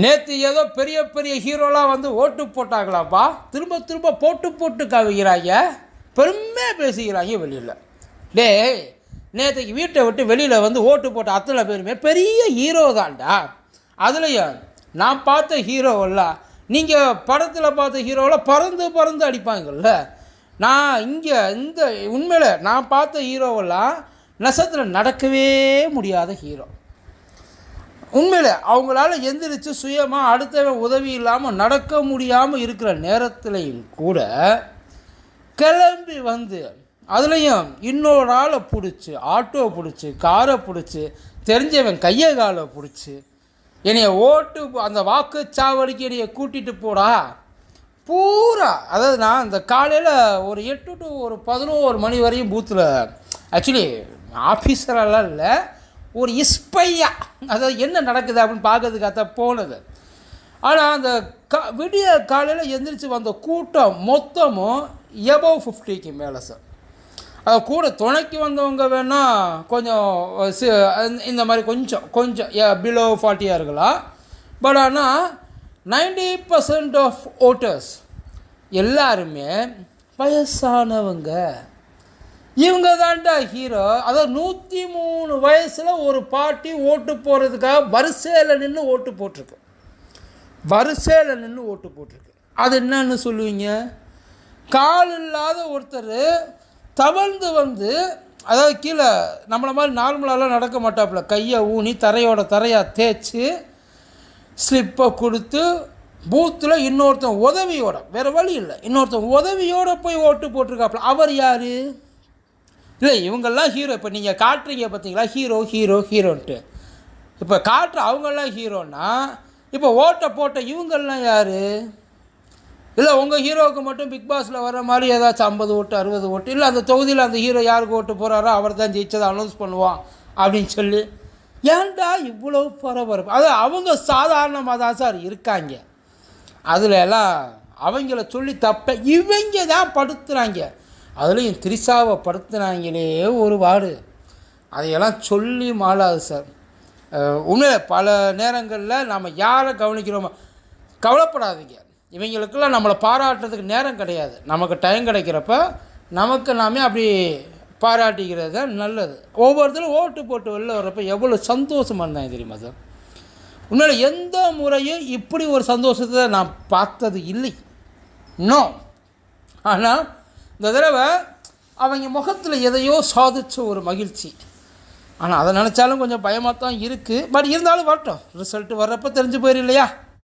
நேற்று ஏதோ பெரிய பெரிய ஹீரோலாம் வந்து ஓட்டு போட்டாங்களாப்பா. திரும்ப திரும்ப போட்டு போட்டு கவிக்கிறாங்க பெருமையாக பேசிக்கிறாங்க வெளியில். டேய் நேற்றுக்கு வீட்டை விட்டு வெளியில் வந்து ஓட்டு போட்ட அத்தனை பேருமே பெரிய ஹீரோ தான்டா. அதுலேயும் நான் பார்த்த ஹீரோவெல்லாம் நீங்கள் படத்தில் பார்த்த ஹீரோவெல்லாம் பறந்து பறந்து அடிப்பாங்கல்ல. நான் இங்கே இந்த உண்மையில் நான் பார்த்த ஹீரோவெல்லாம் நெசத்தில் நடக்கவே முடியாத ஹீரோ உண்மையில் அவங்களால எந்திரிச்சு சுயமாக அடுத்தவன் உதவி இல்லாமல் நடக்க முடியாமல் இருக்கிற நேரத்துலையும் கூட கிளம்பி வந்து அதுலேயும் இன்னொரு ஆளை பிடிச்சி ஆட்டோ பிடிச்சி காரை பிடிச்சி தெரிஞ்சவன் கையை காலை பிடிச்சி என்னைய ஓட்டு அந்த வாக்குச்சாவடிக்கு என்னைய கூட்டிகிட்டு போடா. பூரா அதாவது நான் இந்த காலையில் ஒரு எட்டு டு ஒரு பதினோரு மணி வரையும் பூத்தில் ஆக்சுவலி ஆஃபீஸரெல்லாம் இல்லை. ஒரு இஸ்பையா. அதாவது என்ன நடக்குது அப்படின்னு பார்க்கறதுக்காக போனது. ஆனால் அந்த கா விடிய காலையில் எந்திரிச்சு வந்த கூட்டம் மொத்தமும் எபவ் ஃபிஃப்டிக்கு மேலே சார் அது கூட துணைக்கு வந்தவங்க வேணால் கொஞ்சம் சி- இந்த மாதிரி கொஞ்சம் கொஞ்சம் பிலோ ஃபார்ட்டியாக இருக்கலாம். பட் ஆனால் நைன்டி பர்சன்ட் ஆஃப் ஓட்டர்ஸ் எல்லாருமே வயசானவங்க. இவங்க தான்டா ஹீரோ அதாவது நூற்றி மூணு வயசில் ஒரு பாட்டி ஓட்டு போடுறதுக்காக வரிசையில் நின்று ஓட்டு போட்டிருக்கு. வரிசையில் நின்று ஓட்டு போட்டிருக்கு. அது என்னன்னு சொல்லுவீங்க? கால் இல்லாத ஒருத்தர் தவழ்ந்து வந்து அதாவது கீழே நம்மளை மாதிரி நார்மலாலாம் நடக்க மாட்டாப்புல. கையை ஊனி தரையோட தரையாக தேய்ச்சி ஸ்லிப்பை கொடுத்து பூத்தில் இன்னொருத்தன் உதவியோட வேறு வழி இல்லை. இன்னொருத்தன் உதவியோட போய் ஓட்டு போட்டிருக்காப்புல. அவர் யார்? இல்லை இவங்கெல்லாம் ஹீரோ இப்போ நீங்கள் காட்டுறீங்க பார்த்தீங்களா ஹீரோ ஹீரோ ஹீரோன்ட்டு இப்போ காட்டுற அவங்கெல்லாம் ஹீரோன்னா இப்போ ஓட்டை போட்ட இவங்கெல்லாம் யார்? இல்லை உங்கள் ஹீரோவுக்கு மட்டும் பிக் பாஸில் வர மாதிரி ஏதாச்சும் ஐம்பது ஓட்டு அறுபது ஓட்டு இல்லை அந்த தொகுதியில் அந்த ஹீரோ யாருக்கு ஓட்டு போகிறாரோ அவர் தான் ஜெயிச்சதை அனௌன்ஸ் பண்ணுவான் அப்படின்னு சொல்லி. ஏன்டா இவ்வளோ பரபரப்பு? அது அவங்க சாதாரணமாக தான் சார் இருக்காங்க. அதில் எல்லாம் அவங்கள சொல்லி தப்ப இவங்க தான் படுத்துகிறாங்க அதுலேயும் திரிசாவை படுத்துனாங்களே ஒரு வாடு. அதையெல்லாம் சொல்லி மாளாது சார். உண்மையில் பல நேரங்களில் நம்ம யாரை கவனிக்கிறோமோ கவலைப்படாதீங்க. இவங்களுக்கெல்லாம் நம்மளை பாராட்டுறதுக்கு நேரம் கிடையாது. நமக்கு டைம் கிடைக்கிறப்ப நமக்கு நாமே அப்படி பாராட்டிக்கிறது தான் நல்லது. ஒவ்வொருத்தரும் ஓட்டு போட்டு வெளில வர்றப்ப எவ்வளோ சந்தோஷமாக இருந்தாங்க தெரியுமா சார்? உண்மையில எந்த முறையும் இப்படி ஒரு சந்தோஷத்தை நான் பார்த்தது இல்லை. இன்னும் ஆனால் இந்த தடவை அவங்க முகத்தில் எதையோ சாதித்த ஒரு மகிழ்ச்சி. ஆனால் அதை நினச்சாலும் கொஞ்சம் பயமாக தான் இருக்குது பட் இருந்தாலும் வரட்டும். ரிசல்ட்டு வர்றப்போ தெரிஞ்சு போயிரு இல்லையா?